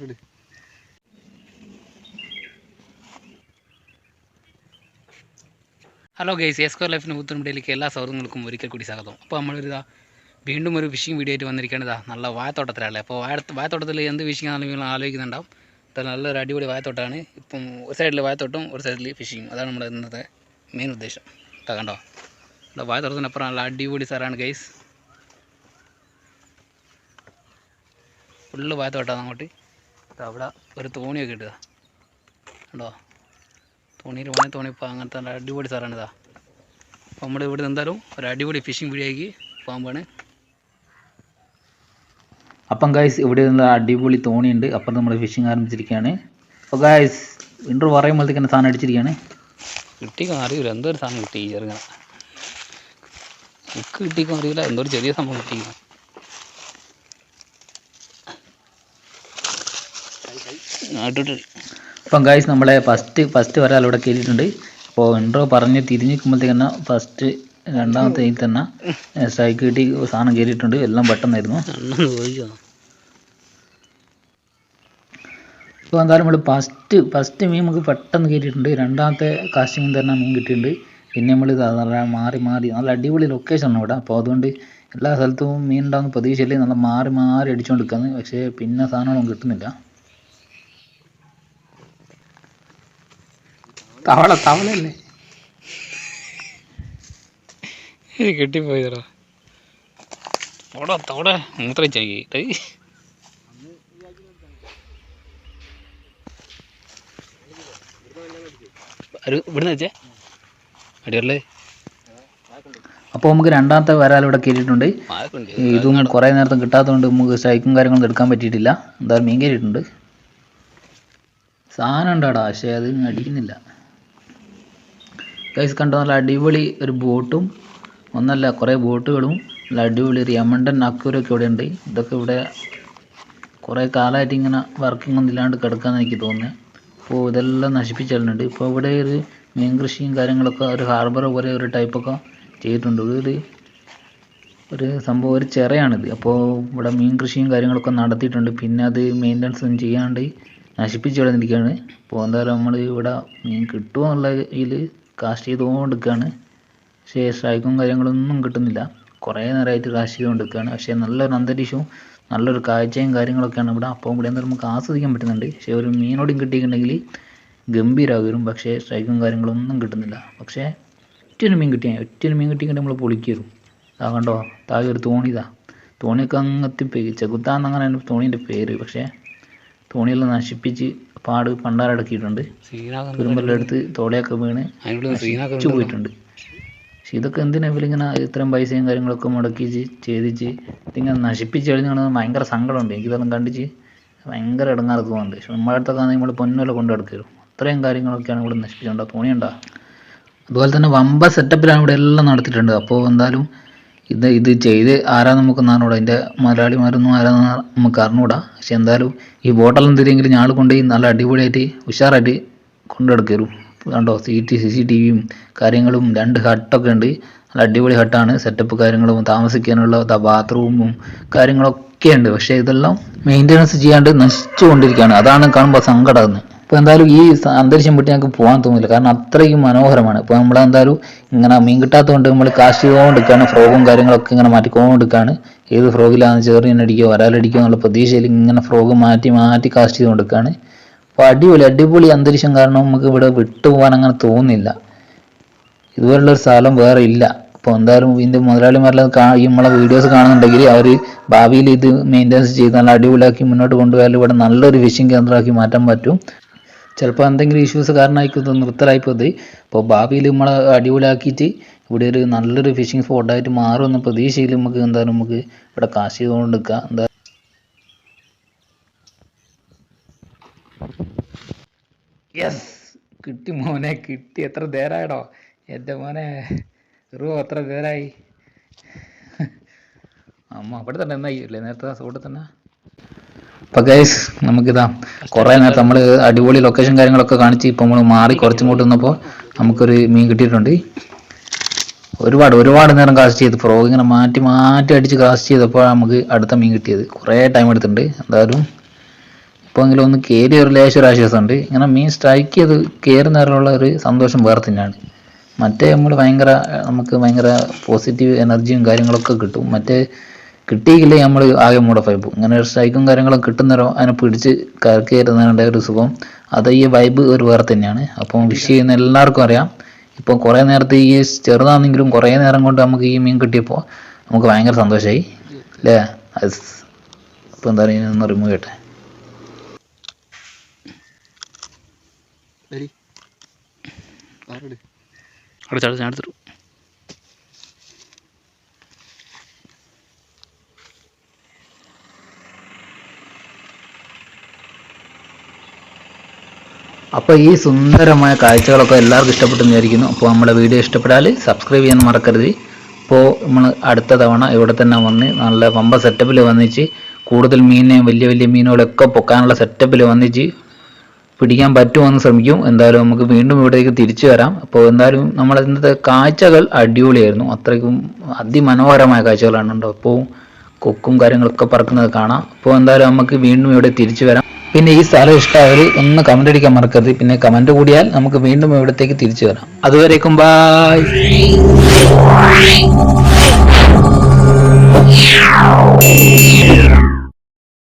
Hello guys എസ്കോ ലൈഫിന് പുത്തുമ്പടിയിലേക്ക് എല്ലാ സൗഹൃദങ്ങൾക്കും ഒരിക്കൽ കൂടി സ്വാഗതം. അപ്പോൾ നമ്മളൊരിതാ വീണ്ടും ഒരു ഫിഷിംഗ് വീഡിയോ ആയിട്ട് വന്നിരിക്കേണ്ടതാ നല്ല വായത്തോട്ടത്തിലാണല്ലേ അപ്പോൾ വായ വായത്തോട്ടത്തിൽ എന്ത് ഫിഷിംഗ് നിങ്ങൾ ആലോചിക്കുന്നുണ്ടാവും. ഇത് നല്ലൊരു അടിപൊളി വായത്തോട്ടമാണ് ഇപ്പം ഒരു സൈഡിൽ വായത്തോട്ടം ഒരു സൈഡിൽ ഫിഷിംഗ് അതാണ് നമ്മുടെ ഇന്നത്തെ മെയിൻ ഉദ്ദേശം. കേട്ടോ കണ്ടോ? നമ്മുടെ വായത്തോട്ടത്തിനപ്പുറം നല്ല അടിപൊളി സ്ഥലമാണ് ഗൈസ് ഫുള്ള് വായത്തോട്ടാണ് അങ്ങോട്ട്. അവിടെ ഒരു തോണിയൊക്കെ ഇട്ടതാ കണ്ടോ? തോണിയിൽ വേണേൽ തോണിപ്പോൾ അങ്ങനത്തെ അടിപൊളി സാറാണ് ഇതാ. അപ്പോൾ നമ്മൾ ഇവിടെ എന്തായാലും ഒരു അടിപൊളി ഫിഷിംഗ് വീഡിയോയ്ക്ക് പോകാൻ പോവാണ് അപ്പം ഗായ്സ് ഇവിടെ നിന്ന് അടിപൊളി തോണിയുണ്ട്. അപ്പം നമ്മൾ ഫിഷിംഗ് ആരംഭിച്ചിരിക്കുകയാണ്. അപ്പോൾ ഗായ്സ് ഇൻട്രോ പറയുമ്പോഴത്തേക്ക് തന്നെ സാധനം അടിച്ചിരിക്കുകയാണ്. കിട്ടി അറിയില്ല. എന്തോ ഒരു സാധനം കിട്ടി ചെറുങ്ങനെ. എനിക്ക് കിട്ടിക്കോ അറിയില്ല. എന്തോ ഒരു ചെറിയ സംഭവം കിട്ടിക്കോ അപ്പം ഗായ്സ് നമ്മളെ ഫസ്റ്റ് ഫസ്റ്റ് ഒരാൾ ഇവിടെ കയറിയിട്ടുണ്ട്. അപ്പോൾ ഇൻട്രോ പറഞ്ഞ് തിരിഞ്ഞ് നിൽക്കുമ്പോഴത്തേക്ക് തന്നെ ഫസ്റ്റ് രണ്ടാമത്തെ ഇതിൽ തന്നെ സ്ട്രൈക്ക് കിട്ടി സാധനം കയറിയിട്ടുണ്ട്. എല്ലാം പെട്ടെന്നായിരുന്നു. അപ്പോൾ എന്തായാലും നമ്മൾ ഫസ്റ്റ് ഫസ്റ്റ് മീൻ നമുക്ക് പെട്ടെന്ന് കയറിയിട്ടുണ്ട്. രണ്ടാമത്തെ കാസ്റ്റിംഗ് തന്നെ മീൻ കിട്ടിയിട്ടുണ്ട്. പിന്നെ നമ്മൾ മാറി മാറി നല്ല അടിപൊളി ലൊക്കേഷൻ ആണ് ഇവിടെ. അപ്പോൾ അതുകൊണ്ട് എല്ലാ സ്ഥലത്തും മീൻ ഉണ്ടാകുന്ന പ്രതീക്ഷയില്ലേ നല്ല മാറി മാറി അടിച്ചുകൊണ്ടിരിക്കുന്നത് പക്ഷേ പിന്നെ സാധനങ്ങളൊന്നും കിട്ടുന്നില്ല. തവള തവളല്ലേ ഇത് കിട്ടിപ്പോയതോ ഓടാ തവടെ മൂത്രയിച്ചാക്കി ഇവിടുന്ന് വെച്ചേ. അടിയല്ലേ അപ്പോൾ നമുക്ക് രണ്ടാമത്തെ വരാൽ ഇവിടെ കയറിയിട്ടുണ്ട്. ഇതും കുറേ നേരത്തെ കിട്ടാത്തതുകൊണ്ട് നമുക്ക് സ്ട്രൈക്കും കാര്യങ്ങളൊന്നും എടുക്കാൻ പറ്റിയിട്ടില്ല. എന്തായാലും മീൻ കയറിയിട്ടുണ്ട്. സാധനം ഉണ്ടാടാ? പക്ഷേ അത് അടിക്കുന്നില്ല. കൈസ് കണ്ടോ? നല്ല അടിപൊളി ഒരു ബോട്ടും ഒന്നല്ല കുറേ ബോട്ടുകളും നല്ല അടിപൊളി ഒരു യമണ്ടൻ അക്കൂരൊക്കെ ഇവിടെ ഉണ്ട് ഇതൊക്കെ ഇവിടെ കുറേ കാലമായിട്ട് ഇങ്ങനെ വർക്കിംഗ് ഒന്നും ഇല്ലാണ്ട് കിടക്കാന്ന് എനിക്ക് തോന്നുന്നത് അപ്പോൾ ഇതെല്ലാം നശിപ്പിച്ചിട്ടുണ്ട് ഇപ്പോൾ ഇവിടെ ഒരു മീൻ കൃഷിയും കാര്യങ്ങളൊക്കെ ഒരു ഹാർബർ പോലെ ഒരു ടൈപ്പൊക്കെ ചെയ്തിട്ടുണ്ട്. ഒരു ഒരു സംഭവം ഒരു ചിറയാണിത്. അപ്പോൾ ഇവിടെ മീൻ കൃഷിയും കാര്യങ്ങളൊക്കെ നടത്തിയിട്ടുണ്ട്. പിന്നെ അത് മെയിന്റനൻസ് ഒന്നും ചെയ്യാണ്ട് നശിപ്പിച്ച് കളഞ്ഞിരിക്കുകയാണ്. അപ്പോൾ എന്തായാലും നമ്മൾ ഇവിടെ മീൻ കിട്ടുമോ എന്നുള്ള ഇതിൽ കാസ്റ്റ് ചെയ്തുകൊണ്ടിരിക്കുകയാണ്. പക്ഷേ സ്ട്രൈക്കും കാര്യങ്ങളൊന്നും കിട്ടുന്നില്ല. കുറേ നേരമായിട്ട് കാസ്റ്റ് ചെയ്തുകൊണ്ടിരിക്കുകയാണ്. പക്ഷേ നല്ലൊരു അന്തരീക്ഷവും നല്ലൊരു കാഴ്ചയും കാര്യങ്ങളൊക്കെയാണ് ഇവിടെ. അപ്പോൾ ഇവിടെ എന്തായാലും നമുക്ക് ആസ്വദിക്കാൻ പറ്റുന്നുണ്ട്. പക്ഷേ ഒരു മീനോടും കിട്ടിയിട്ടുണ്ടെങ്കിൽ ഗംഭീരാകും പക്ഷേ സ്ട്രൈക്കും കാര്യങ്ങളൊന്നും കിട്ടുന്നില്ല. പക്ഷേ ഒറ്റൊരു മീൻ കിട്ടിയാൽ ഒറ്റൊരു മീൻ കിട്ടിയെങ്കിൽ നമ്മൾ പൊളിക്കരും ആ കണ്ടോ? താഴെ ഒരു തോണിതാ തോണിയൊക്കെ അങ്ങെത്തിപ്പോയി ചെകുത്താന്ന് അങ്ങനെ തോണീന്റെ പേര്. പക്ഷേ തോണിയെല്ലാം നശിപ്പിച്ച് പാട് പണ്ടാറടക്കിയിട്ടുണ്ട് തുരുമ്പെല്ലാം എടുത്ത് തോളയൊക്കെ വീണ് നശിച്ചു പോയിട്ടുണ്ട്. പക്ഷെ ഇതൊക്കെ എന്തിനാ ഇവരിങ്ങനെ ഇത്രയും പൈസയും കാര്യങ്ങളൊക്കെ മുടക്കിച്ച് ചെയ്തിച്ച് ഇതിങ്ങനെ നശിപ്പിച്ച് കഴിഞ്ഞാൽ ഭയങ്കര സങ്കടമുണ്ട്. എനിക്കിതൊന്നും കണ്ടിച്ച് ഭയങ്കര ഇടങ്ങാറ് തോന്നുന്നുണ്ട്. പക്ഷെ നമ്മുടെ അടുത്തൊക്കെ ആണെങ്കിൽ നമ്മൾ പൊന്നുമല്ല കൊണ്ട് നടക്കരും അത്രയും കാര്യങ്ങളൊക്കെയാണ് ഇവിടെ നശിപ്പിച്ചുണ്ടോ. തോണിയുണ്ടോ? അതുപോലെ തന്നെ വമ്പ സെറ്റപ്പിലാണ് ഇവിടെ എല്ലാം നടത്തിയിട്ടുണ്ട്. അപ്പോൾ എന്തായാലും ഇത് ഇത് ചെയ്ത് ആരാ നമുക്ക് അറിഞ്ഞൂടാ അതിന്റെ മലയാളിമാരൊന്നും ആരാന്ന് നമുക്ക് അറിഞ്ഞൂടാ. പക്ഷെ എന്തായാലും ഈ ബോട്ടെല്ലാം തിരിയെങ്കിലും ഞാൾ കൊണ്ടുപോയി നല്ല അടിപൊളിയായിട്ട് ഉഷാറായിട്ട് കൊണ്ടെടുക്കരുത്. കണ്ടോ? സീറ്റ് സി സി ടി വിയും കാര്യങ്ങളും രണ്ട് ഹട്ടൊക്കെ ഉണ്ട്. നല്ല അടിപൊളി ഹട്ടാണ്. സെറ്റപ്പ് കാര്യങ്ങളും താമസിക്കാനുള്ള ബാത്റൂമും കാര്യങ്ങളൊക്കെ ഉണ്ട്. പക്ഷേ ഇതെല്ലാം മെയിന്റനൻസ് ചെയ്യാണ്ട് നശിച്ചു കൊണ്ടിരിക്കുകയാണ് അതാണ് കാണുമ്പോൾ സങ്കടമാകുന്നത് ഇപ്പോൾ എന്തായാലും ഈ അന്തരീക്ഷം വിട്ട് ഞങ്ങൾക്ക് പോകാൻ തോന്നില്ല. കാരണം അത്രയും മനോഹരമാണ്. ഇപ്പോൾ നമ്മൾ എന്തായാലും ഇങ്ങനെ മീൻ കിട്ടാത്തതുകൊണ്ട് നമ്മൾ കാശ് ചെയ്തുകൊണ്ടിരിക്കുകയാണ് ഫ്രോഗും കാര്യങ്ങളൊക്കെ ഇങ്ങനെ മാറ്റിക്കൊണ്ടിരിക്കുകയാണ് ഏത് ഫ്രോഗിലാണെന്ന് ചെറിയടിക്കോ വരാലടിക്കോ എന്നുള്ള പ്രതീക്ഷയിൽ ഇങ്ങനെ ഫ്രോഗ് മാറ്റി മാറ്റി കാസ്റ്റ് ചെയ്തുകൊണ്ടിരിക്കുകയാണ് അപ്പോൾ അടിപൊളി അടിപൊളി അന്തരീക്ഷം കാരണം നമുക്ക് ഇവിടെ വിട്ടുപോകാൻ അങ്ങനെ തോന്നുന്നില്ല ഇതുപോലുള്ള ഒരു സ്ഥലം വേറെ ഇല്ല. അപ്പോൾ എന്തായാലും ഇതിന്റെ മുതലാളിമാരെല്ലാം കാ നമ്മളെ വീഡിയോസ് കാണുന്നുണ്ടെങ്കിൽ അവർ ഭാവിയിൽ ഇത് മെയിന്റെനൻസ് ചെയ്ത് നല്ല അടിപൊളിയാക്കി മുന്നോട്ട് കൊണ്ടുപോയാൽ ഇവിടെ നല്ലൊരു ഫിഷിംഗ് കേന്ദ്രമാക്കി മാറ്റാൻ പറ്റും. ചിലപ്പോൾ എന്തെങ്കിലും ഇഷ്യൂസ് കാരണമായിരിക്കും ഇത് നിർത്തലായിപ്പോയത്. അപ്പോൾ ഭാവിയിൽ നമ്മളെ അടിപൊളിയാക്കിയിട്ട് ഇവിടെ ഒരു നല്ലൊരു ഫിഷിംഗ് സ്പോട്ടായിട്ട് മാറുമെന്ന പ്രതീക്ഷയിൽ നമുക്ക് എന്തായാലും നമുക്ക് ഇവിടെ കാശ് ചെയ്തുകൊണ്ട് എന്താ യെസ് കിട്ടി മോനെ കിട്ടി. എത്ര നേരായടോ. എന്റെ മോനെ റൂ എത്ര നേരമായി അമ്മ അവിടെ തന്നെ എന്നായി അല്ലേ? നേരത്തെ സോട്ട് തന്നെ? ഇപ്പൊ ഗൈസ് നമുക്കിതാ കുറേ നേരം നമ്മൾ അടിപൊളി ലൊക്കേഷൻ കാര്യങ്ങളൊക്കെ കാണിച്ച് ഇപ്പൊ നമ്മൾ മാറി കുറച്ചും കൂട്ട് വന്നപ്പോൾ നമുക്കൊരു മീൻ കിട്ടിയിട്ടുണ്ട്. ഒരുപാട് ഒരുപാട് നേരം കാസ്റ്റ് ചെയ്ത് ഫ്രോഗ് ഇങ്ങനെ മാറ്റി മാറ്റി അടിച്ച് കാസ്റ്റ് ചെയ്തപ്പോൾ നമുക്ക് അടുത്ത മീൻ കിട്ടിയത്. കുറേ ടൈം എടുത്തിട്ടുണ്ട്. എന്തായാലും ഇപ്പോൾ എങ്കിലും ഒന്ന് കയറി ഒരു ലേശം ഒരു ആശ്വാസമുണ്ട്. ഇങ്ങനെ മീൻ സ്ട്രൈക്ക് ചെയ്ത് കയറുന്നവരുള്ള ഒരു സന്തോഷം വേറെ തന്നെയാണ്. മറ്റേ നമ്മൾ ഭയങ്കര നമുക്ക് ഭയങ്കര പോസിറ്റീവ് എനർജിയും കാര്യങ്ങളൊക്കെ കിട്ടും. മറ്റേ കിട്ടിയില്ലേ നമ്മൾ ആകെ മോഡിഫൈ പോകും ഇങ്ങനെ ഒരു സ്ട്രൈക്കും കാര്യങ്ങളും കിട്ടുന്നവരോ അതിനെ പിടിച്ച് കയറുന്നതിന്റെ ഒരു സുഖം. അത് ഈ വൈബ് ഒരു വേറെ തന്നെയാണ്. അപ്പം വിഷ് ചെയ്യുന്ന എല്ലാവർക്കും അറിയാം. ഇപ്പോൾ കുറേ നേരത്തെ ഈ ചെറുതാണെങ്കിലും കുറേ നേരം കൊണ്ട് നമുക്ക് ഈ മീൻ കിട്ടിയപ്പോൾ നമുക്ക് ഭയങ്കര സന്തോഷമായി അല്ലേ? അത് അപ്പോൾ എന്താ പറയുക ഒന്ന് റിമൂവ് ചെയ്യട്ടെ. അടുത്തടുത്ത് ഞാൻ അടുത്ത അപ്പോൾ ഈ സുന്ദരമായ കാഴ്ചകളൊക്കെ എല്ലാവർക്കും ഇഷ്ടപ്പെട്ടെന്ന് വിചാരിക്കുന്നു. അപ്പോൾ നമ്മുടെ വീഡിയോ ഇഷ്ടപ്പെട്ടാൽ സബ്സ്ക്രൈബ് ചെയ്യാൻ മറക്കരുത്. അപ്പോൾ നമ്മൾ അടുത്ത തവണ ഇവിടെ തന്നെ വന്ന് നല്ല പമ്പ സെറ്റപ്പിൽ വന്നിച്ച് കൂടുതൽ മീനെ വലിയ വലിയ മീനുകളൊക്കെ പൊക്കാനുള്ള സെറ്റപ്പിൽ വന്നിച്ച് പിടിക്കാൻ പറ്റുമെന്ന് ശ്രമിക്കും. എന്തായാലും നമുക്ക് വീണ്ടും ഇവിടേക്ക് തിരിച്ചു വരാം. അപ്പോൾ എന്തായാലും നമ്മൾ ഇന്നത്തെ കാഴ്ചകൾ അടിപൊളിയായിരുന്നു. അത്രയ്ക്കും അതിമനോഹരമായ കാഴ്ചകളാണ് ഉണ്ടോ അപ്പോൾ കൊക്കും കാര്യങ്ങളൊക്കെ പറക്കുന്നത് കാണാം. അപ്പോൾ എന്തായാലും നമുക്ക് വീണ്ടും ഇവിടെ തിരിച്ചു വരാം. പിന്നെ ഈ സ്ഥലം ഇഷ്ടമായവർ ഒന്ന് കമന്റ് അടിക്കാൻ മറക്കരുത്. പിന്നെ കമന്റ് കൂടിയാൽ നമുക്ക് വീണ്ടും ഇവിടത്തേക്ക് തിരിച്ചു വരാം. അതുവരേക്കും ബായ്